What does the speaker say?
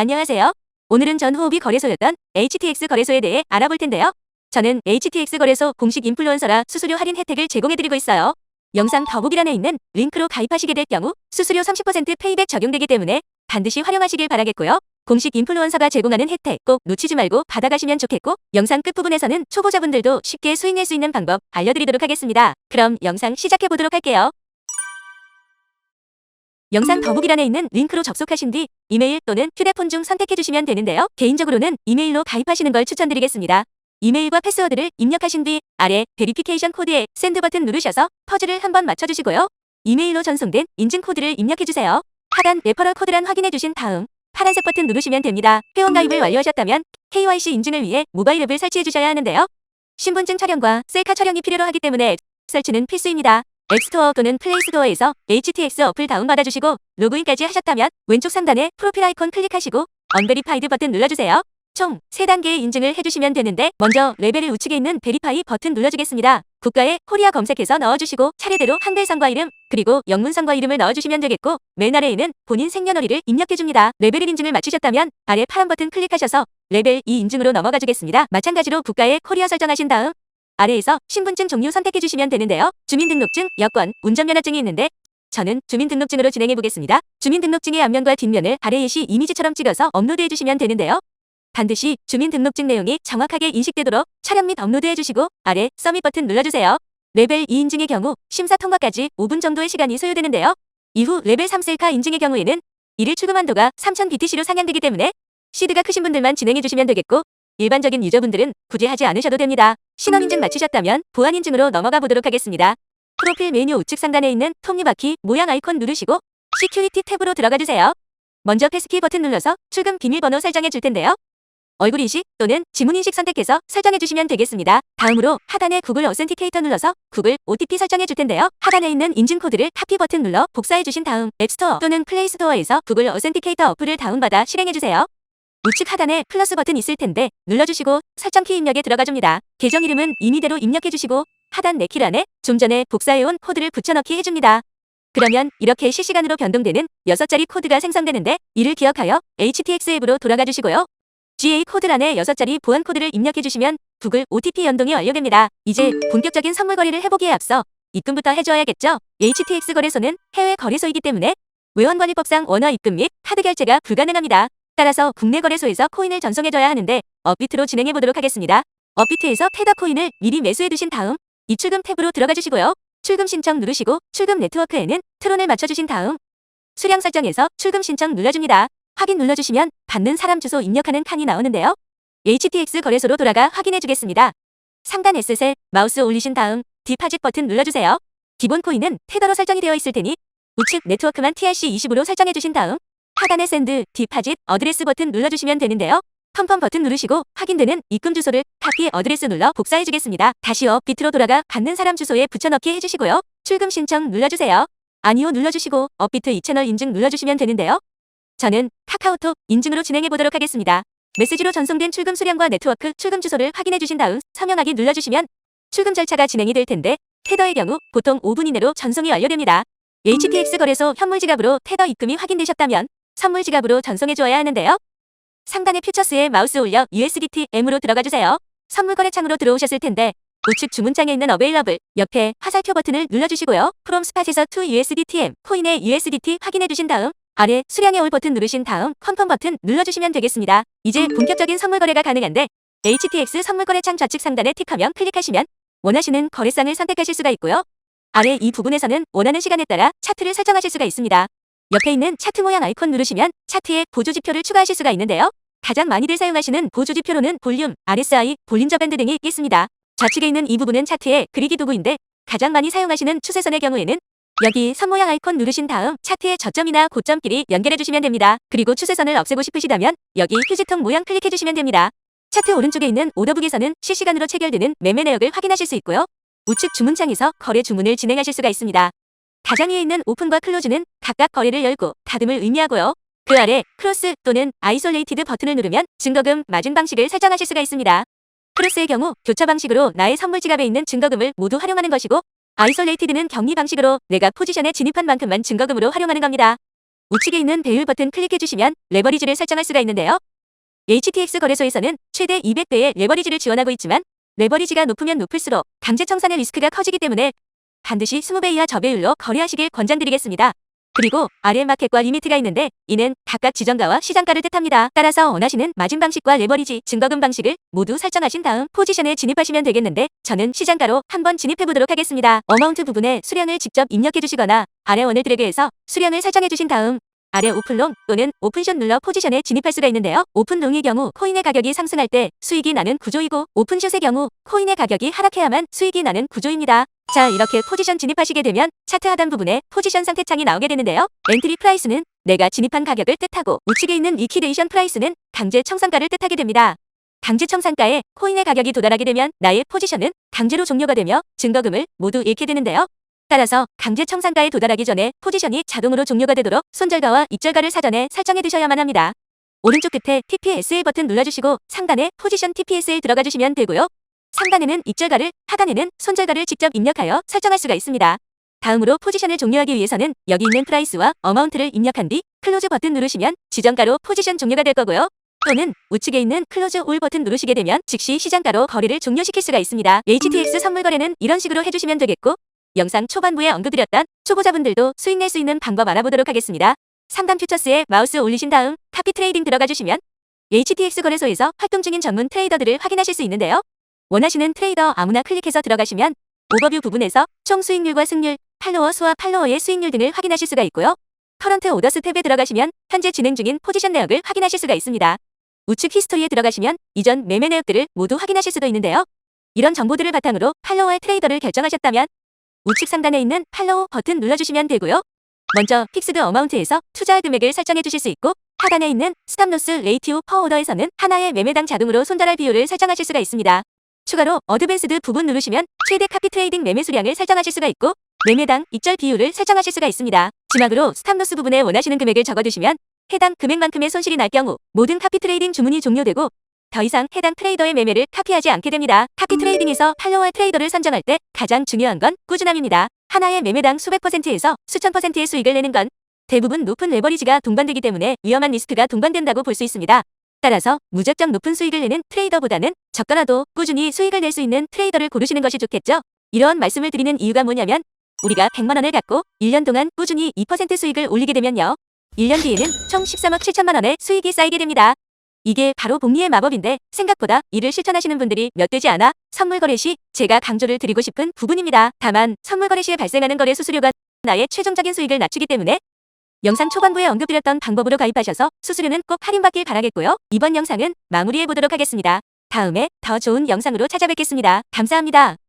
안녕하세요. 오늘은 전 호흡이 거래소였던 HTX 거래소에 대해 알아볼 텐데요. 저는 HTX 거래소 공식 인플루언서라 수수료 할인 혜택을 제공해드리고 있어요. 영상 더보기란에 있는 링크로 가입하시게 될 경우 수수료 30% 페이백 적용되기 때문에 반드시 활용하시길 바라겠고요. 공식 인플루언서가 제공하는 혜택 꼭 놓치지 말고 받아가시면 좋겠고 영상 끝부분에서는 초보자분들도 쉽게 수익낼 수 있는 방법 알려드리도록 하겠습니다. 그럼 영상 시작해보도록 할게요. 영상 더보기란에 있는 링크로 접속하신 뒤 이메일 또는 휴대폰 중 선택해 주시면 되는데요. 개인적으로는 이메일로 가입하시는 걸 추천드리겠습니다. 이메일과 패스워드를 입력하신 뒤 아래 베리피케이션 코드에 샌드 버튼 누르셔서 퍼즐을 한번 맞춰주시고요. 이메일로 전송된 인증 코드를 입력해주세요. 하단 레퍼럴 코드란 확인해주신 다음 파란색 버튼 누르시면 됩니다. 회원 가입을 완료하셨다면 KYC 인증을 위해 모바일 앱을 설치해주셔야 하는데요. 신분증 촬영과 셀카 촬영이 필요로 하기 때문에 앱 설치는 필수입니다. 앱스토어 또는 플레이스토어에서 HTX 어플 다운받아주시고 로그인까지 하셨다면 왼쪽 상단에 프로필 아이콘 클릭하시고 언베리파이드 버튼 눌러주세요. 총 3단계의 인증을 해주시면 되는데 먼저 레벨의 우측에 있는 베리파이 버튼 눌러주겠습니다. 국가에 코리아 검색해서 넣어주시고 차례대로 한글성과 이름 그리고 영문성과 이름을 넣어주시면 되겠고 맨 아래에는 본인 생년월일을 입력해줍니다. 레벨 1 인증을 마치셨다면 아래 파란 버튼 클릭하셔서 레벨 2 인증으로 넘어가 주겠습니다. 마찬가지로 국가에 코리아 설정하신 다음 아래에서 신분증 종류 선택해 주시면 되는데요. 주민등록증, 여권, 운전면허증이 있는데 저는 주민등록증으로 진행해 보겠습니다. 주민등록증의 앞면과 뒷면을 아래 예시 이미지처럼 찍어서 업로드해 주시면 되는데요. 반드시 주민등록증 내용이 정확하게 인식되도록 촬영 및 업로드해 주시고 아래 서밋 버튼 눌러주세요. 레벨 2 인증의 경우 심사 통과까지 5분 정도의 시간이 소요되는데요. 이후 레벨 3 셀카 인증의 경우에는 일일 출금 한도가 3000BTC로 상향되기 때문에 시드가 크신 분들만 진행해 주시면 되겠고 일반적인 유저분들은 굳이 하지 않으셔도 됩니다. 신원인증 마치셨다면 보안인증으로 넘어가 보도록 하겠습니다. 프로필 메뉴 우측 상단에 있는 톱니바퀴 모양 아이콘 누르시고 시큐리티 탭으로 들어가 주세요. 먼저 패스키 버튼 눌러서 출금 비밀번호 설정해 줄 텐데요. 얼굴 인식 또는 지문 인식 선택해서 설정해 주시면 되겠습니다. 다음으로 하단에 구글 어센티케이터 눌러서 구글 OTP 설정해 줄 텐데요. 하단에 있는 인증 코드를 카피 버튼 눌러 복사해 주신 다음 앱스토어 또는 플레이스토어에서 구글 어센티케이터 어플을 다운받아 실행해 주세요. 우측 하단에 플러스 버튼 있을 텐데 눌러주시고 설정 키 입력에 들어가 줍니다. 계정 이름은 임의대로 입력해 주시고 하단 네킬란에 좀 전에 복사해온 코드를 붙여넣기 해줍니다. 그러면 이렇게 실시간으로 변동되는 6자리 코드가 생성되는데 이를 기억하여 HTX 앱으로 돌아가 주시고요. GA 코드란에 6자리 보안 코드를 입력해 주시면 구글 OTP 연동이 완료됩니다. 이제 본격적인 선물 거래를 해보기에 앞서 입금부터 해줘야겠죠? HTX 거래소는 해외 거래소이기 때문에 외환관리법상 원화 입금 및 카드 결제가 불가능합니다. 따라서 국내 거래소에서 코인을 전송해줘야 하는데 업비트로 진행해 보도록 하겠습니다. 업비트에서 테더 코인을 미리 매수해 두신 다음 이출금 탭으로 들어가 주시고요. 출금 신청 누르시고 출금 네트워크에는 트론을 맞춰주신 다음 수량 설정에서 출금 신청 눌러줍니다. 확인 눌러주시면 받는 사람 주소 입력하는 칸이 나오는데요. HTX 거래소로 돌아가 확인해 주겠습니다. 상단 S셀 마우스 올리신 다음 디파짓 버튼 눌러주세요. 기본 코인은 테더로 설정이 되어 있을 테니 우측 네트워크만 TRC20으로 설정해 주신 다음 하단의 샌드, 디파짓, 어드레스 버튼 눌러주시면 되는데요. 컴펌 버튼 누르시고 확인되는 입금 주소를 카피 어드레스 눌러 복사해 주겠습니다. 다시 업비트로 돌아가 받는 사람 주소에 붙여넣기 해주시고요. 출금 신청 눌러주세요. 아니요 눌러주시고 업비트 2채널 인증 눌러주시면 되는데요. 저는 카카오톡 인증으로 진행해 보도록 하겠습니다. 메시지로 전송된 출금 수량과 네트워크 출금 주소를 확인해 주신 다음 서명하기 눌러주시면 출금 절차가 진행이 될 텐데 테더의 경우 보통 5분 이내로 전송이 완료됩니다. HTX 거래소 현물 지갑으로 테더 입금이 확인되셨다면 선물 지갑으로 전송해 주어야 하는데요. 상단의 퓨처스에 마우스 올려 USDT M으로 들어가 주세요. 선물 거래 창으로 들어오셨을 텐데 우측 주문창에 있는 어베일러블 옆에 화살표 버튼을 눌러주시고요. 프롬 스팟에서 to USDT M 코인의 USDT 확인해 주신 다음 아래 수량의 올 버튼 누르신 다음 컨펌 버튼 눌러주시면 되겠습니다. 이제 본격적인 선물 거래가 가능한데 HTX 선물 거래 창 좌측 상단에 틱하면 클릭하시면 원하시는 거래상을 선택하실 수가 있고요. 아래 이 부분에서는 원하는 시간에 따라 차트를 설정하실 수가 있습니다. 옆에 있는 차트 모양 아이콘 누르시면 차트에 보조지표를 추가하실 수가 있는데요. 가장 많이들 사용하시는 보조지표로는 볼륨, RSI, 볼린저 밴드 등이 있겠습니다. 좌측에 있는 이 부분은 차트의 그리기 도구인데 가장 많이 사용하시는 추세선의 경우에는 여기 선 모양 아이콘 누르신 다음 차트의 저점이나 고점끼리 연결해 주시면 됩니다. 그리고 추세선을 없애고 싶으시다면 여기 휴지통 모양 클릭해 주시면 됩니다. 차트 오른쪽에 있는 오더북에서는 실시간으로 체결되는 매매 내역을 확인하실 수 있고요. 우측 주문창에서 거래 주문을 진행하실 수가 있습니다. 가장 위에 있는 오픈과 클로즈는 각각 거래를 열고 닫음을 의미하고요. 그 아래 크로스 또는 아이솔레이티드 버튼을 누르면 증거금 마진 방식을 설정하실 수가 있습니다. 크로스의 경우 교차 방식으로 나의 선물 지갑에 있는 증거금을 모두 활용하는 것이고 아이솔레이티드는 격리 방식으로 내가 포지션에 진입한 만큼만 증거금으로 활용하는 겁니다. 우측에 있는 배율 버튼 클릭해주시면 레버리지를 설정할 수가 있는데요. HTX 거래소에서는 최대 200배의 레버리지를 지원하고 있지만 레버리지가 높으면 높을수록 강제 청산의 리스크가 커지기 때문에 반드시 20배 이하 저배율로 거래하시길 권장드리겠습니다. 그리고 RM 마켓과 리미트가 있는데 이는 각각 지정가와 시장가를 뜻합니다. 따라서 원하시는 마진 방식과 레버리지, 증거금 방식을 모두 설정하신 다음 포지션에 진입하시면 되겠는데 저는 시장가로 한번 진입해 보도록 하겠습니다. 어마운트 부분에 수량을 직접 입력해 주시거나 아래 원을 드래그해서 수량을 설정해 주신 다음 아래 오픈롱 또는 오픈숏 눌러 포지션에 진입할 수가 있는데요. 오픈롱의 경우 코인의 가격이 상승할 때 수익이 나는 구조이고 오픈숏의 경우 코인의 가격이 하락해야만 수익이 나는 구조입니다. 자 이렇게 포지션 진입하시게 되면 차트 하단 부분에 포지션 상태 창이 나오게 되는데요. 엔트리 프라이스는 내가 진입한 가격을 뜻하고 우측에 있는 리퀴데이션 프라이스는 강제 청산가를 뜻하게 됩니다. 강제 청산가에 코인의 가격이 도달하게 되면 나의 포지션은 강제로 종료가 되며 증거금을 모두 잃게 되는데요. 따라서 강제 청산가에 도달하기 전에 포지션이 자동으로 종료가 되도록 손절가와 입절가를 사전에 설정해 두셔야만 합니다. 오른쪽 끝에 TPSL 버튼 눌러주시고 상단에 포지션 TPSL 들어가 주시면 되고요. 상단에는 입절가를, 하단에는 손절가를 직접 입력하여 설정할 수가 있습니다. 다음으로 포지션을 종료하기 위해서는 여기 있는 프라이스와 어마운트를 입력한 뒤 클로즈 버튼 누르시면 지정가로 포지션 종료가 될 거고요. 또는 우측에 있는 클로즈 올 버튼 누르시게 되면 즉시 시장가로 거래를 종료시킬 수가 있습니다. HTX 선물 거래는 이런 식으로 해주시면 되겠고 영상 초반부에 언급드렸던 초보자분들도 수익 낼 수 있는 방법 알아보도록 하겠습니다. 상단 퓨처스에 마우스 올리신 다음 카피 트레이딩 들어가 주시면 HTX 거래소에서 활동 중인 전문 트레이더들을 확인하실 수 있는데요. 원하시는 트레이더 아무나 클릭해서 들어가시면 오버뷰 부분에서 총 수익률과 승률, 팔로워 수와 팔로워의 수익률 등을 확인하실 수가 있고요. 커런트 오더스 탭에 들어가시면 현재 진행 중인 포지션 내역을 확인하실 수가 있습니다. 우측 히스토리에 들어가시면 이전 매매 내역들을 모두 확인하실 수도 있는데요. 이런 정보들을 바탕으로 팔로워의 트레이더를 결정하셨다면 우측 상단에 있는 팔로우 버튼 눌러주시면 되고요. 먼저 픽스드 어마운트에서 투자 금액을 설정해 주실 수 있고 하단에 있는 스탑로스 레이티오 퍼 오더에서는 하나의 매매당 자동으로 손절할 비율을 설정하실 수가 있습니다. 추가로 어드밴스드 부분 누르시면 최대 카피 트레이딩 매매 수량을 설정하실 수가 있고 매매당 입절 비율을 설정하실 수가 있습니다. 지막으로 스탑로스 부분에 원하시는 금액을 적어두시면 해당 금액만큼의 손실이 날 경우 모든 카피 트레이딩 주문이 종료되고 더 이상 해당 트레이더의 매매를 카피하지 않게 됩니다. 카피 트레이딩에서 팔로워 트레이더를 선정할 때 가장 중요한 건 꾸준함입니다. 하나의 매매당 수백 퍼센트에서 수천 퍼센트의 수익을 내는 건 대부분 높은 레버리지가 동반되기 때문에 위험한 리스크가 동반된다고 볼 수 있습니다. 따라서 무작정 높은 수익을 내는 트레이더보다는 적더라도 꾸준히 수익을 낼 수 있는 트레이더를 고르시는 것이 좋겠죠? 이런 말씀을 드리는 이유가 뭐냐면 우리가 100만 원을 갖고 1년 동안 꾸준히 2% 수익을 올리게 되면요. 1년 뒤에는 총 13억 7천만 원의 수익이 쌓이게 됩니다. 이게 바로 복리의 마법인데 생각보다 이를 실천하시는 분들이 몇 되지 않아 선물 거래 시 제가 강조를 드리고 싶은 부분입니다. 다만 선물 거래 시에 발생하는 거래 수수료가 나의 최종적인 수익을 낮추기 때문에 영상 초반부에 언급드렸던 방법으로 가입하셔서 수수료는 꼭 할인받길 바라겠고요. 이번 영상은 마무리해 보도록 하겠습니다. 다음에 더 좋은 영상으로 찾아뵙겠습니다. 감사합니다.